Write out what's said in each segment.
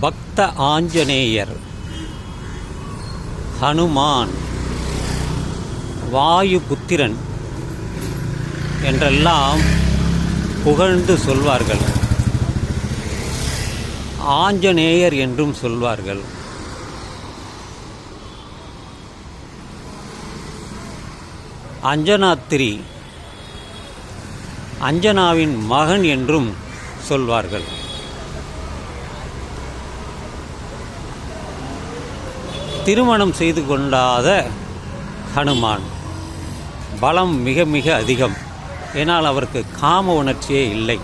பக்த ஆஞ்சநேயர் ஹனுமான் வாயு புத்திரன் என்றெல்லாம் புகழ்ந்து சொல்வார்கள். ஆஞ்சநேயர் என்றும் சொல்வார்கள். அஞ்சனாத்திரி அஞ்சனாவின் மகன் என்றும் சொல்வார்கள். திருமணம் செய்து கொண்டாத ஹனுமான். பலம் மிக மிக அதிகம். ஏனால் அவருக்கு காம உணர்ச்சியே இல்லை.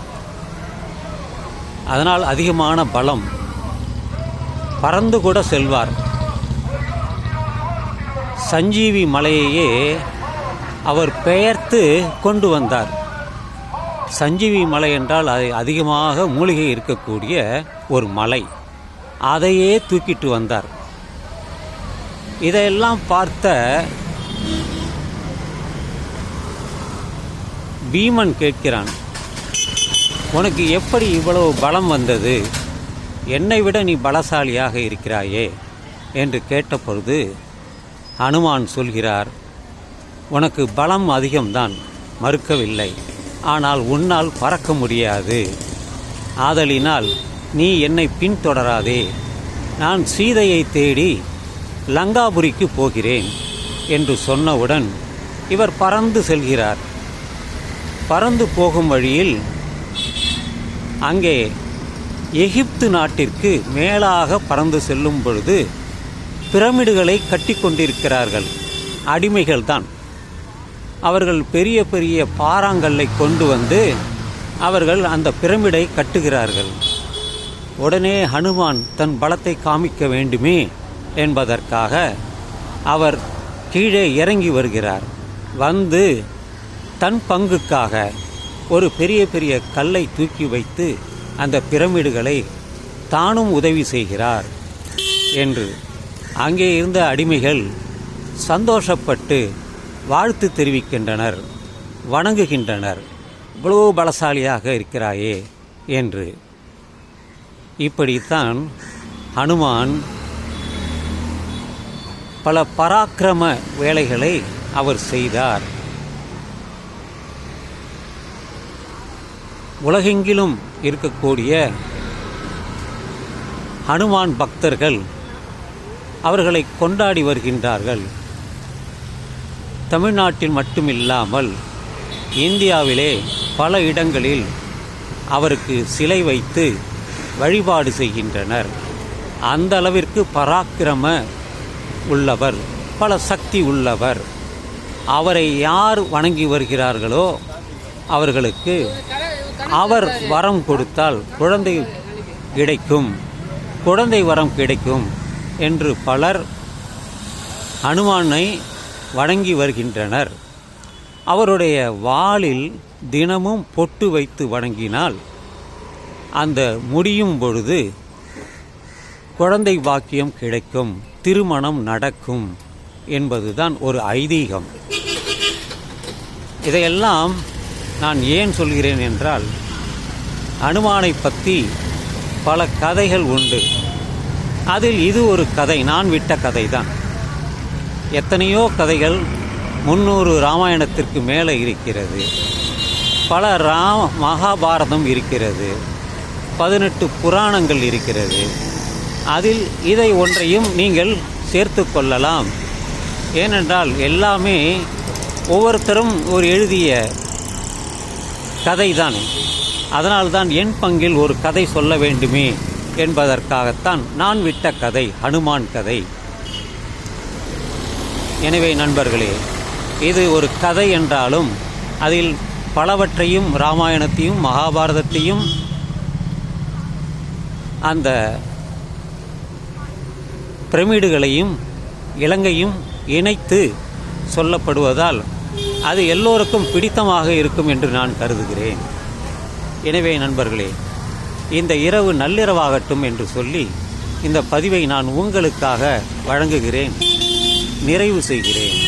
அதனால் அதிகமான பலம். பறந்து கூட செல்வார். சஞ்சீவி மலையையே அவர் பெயர்த்து கொண்டு வந்தார். சஞ்சீவி மலை என்றால் அது அதிகமாக மூலிகை இருக்கக்கூடிய ஒரு மலை. அதையே தூக்கிட்டு வந்தார். இதையெல்லாம் பார்த்த பீமன் கேட்கிறான் உனக்கு எப்படி இவ்வளவு பலம் வந்தது? என்னை விட நீ பலசாலியாக இருக்கிறாயே? என்று கேட்டபொழுது ஹனுமான் சொல்கிறார் உனக்கு பலம் அதிகம்தான் மறுக்கவில்லை. ஆனால் உன்னால் பறக்க முடியாது. ஆதலினால் நீ என்னை பின்தொடராதே. நான் சீதையை தேடி லங்காபுரிக்கு போகிறேன் என்று சொன்னவுடன் இவர் பறந்து செல்கிறார். பறந்து போகும் வழியில் அங்கே எகிப்து நாட்டிற்கு மேலாக பறந்து செல்லும் பொழுது பிரமிடுகளை கட்டி கொண்டிருக்கிறார்கள். அடிமைகள்தான். அவர்கள் பெரிய பெரிய பாறாங்கல்லை கொண்டு வந்து அவர்கள் அந்த பிரமிடை கட்டுகிறார்கள். உடனே ஹனுமான் தன் பலத்தை காமிக்க வேண்டுமே என்பதற்காக அவர் கீழே இறங்கி வருகிறார். வந்து தன் பங்குக்காக ஒரு பெரிய பெரிய கல்லை தூக்கி வைத்து அந்த பிரமிடுகளை தானும் உதவி செய்கிறார் என்று. அங்கே இருந்த அடிமைகள் சந்தோஷப்பட்டு வாழ்த்து தெரிவிக்கின்றனர் வணங்குகின்றனர். இவ்வளோ பலசாலியாக இருக்கிறாயே என்று. இப்படித்தான் ஹனுமான் பல பராக்கிரம வேலைகளை அவர் செய்தார். உலகெங்கிலும் இருக்கக்கூடிய ஹனுமான் பக்தர்கள் அவர்களை கொண்டாடி வருகின்றார்கள். தமிழ்நாட்டில் மட்டுமில்லாமல் இந்தியாவிலே பல இடங்களில் அவருக்கு சிலை வைத்து வழிபாடு செய்கின்றனர். அந்த அளவிற்கு பராக்கிரம உள்ளவர் பல சக்தி உள்ளவர். அவரை யார் வணங்கி வருகிறார்களோ அவர்களுக்கு அவர் வரம் கொடுத்தால் குழந்தை கிடைக்கும் குழந்தை வரம் கிடைக்கும் என்று பலர் ஹனுமானை வணங்கி வருகின்றனர். அவருடைய வாளில் தினமும் பொட்டு வைத்து வணங்கினால் அந்த முடியும் பொழுது குழந்தை பாக்கியம் கிடைக்கும் திருமணம் நடக்கும் என்பதுதான் ஒரு ஐதீகம். இதையெல்லாம் நான் ஏன் சொல்கிறேன் என்றால் அனுமானை பற்றி பல கதைகள் உண்டு. அதில் இது ஒரு கதை நான் விட்ட கதை தான் எத்தனையோ கதைகள் முந்நூறு ராமாயணத்திற்கு மேலே இருக்கிறது. பல ராம மகாபாரதம் இருக்கிறது. பதினெட்டு புராணங்கள் இருக்கிறது. அதில் இதை ஒன்றையும் நீங்கள் சேர்த்து கொள்ளலாம். ஏனென்றால் எல்லாமே ஒவ்வொருத்தரும் ஒரு எழுதிய கதை தான் அதனால்தான் என் பங்கில் ஒரு கதை சொல்ல வேண்டுமே என்பதற்காகத்தான் நான் விட்ட கதை ஹனுமான் கதை. எனவே நண்பர்களே இது ஒரு கதை என்றாலும் அதில் பலவற்றையும் ராமாயணத்தையும் மகாபாரதத்தையும் அந்த பிரமிடுகளையும் இலங்கையும் இணைத்து சொல்லப்படுவதால் அது எல்லோருக்கும் பிடித்தமாக இருக்கும் என்று நான் கருதுகிறேன். எனவே நண்பர்களே இந்த இரவு நள்ளிரவாகட்டும் என்று சொல்லி இந்த பதிவை நான் உங்களுக்காக வழங்குகிறேன். நிறைவு செய்கிறேன்.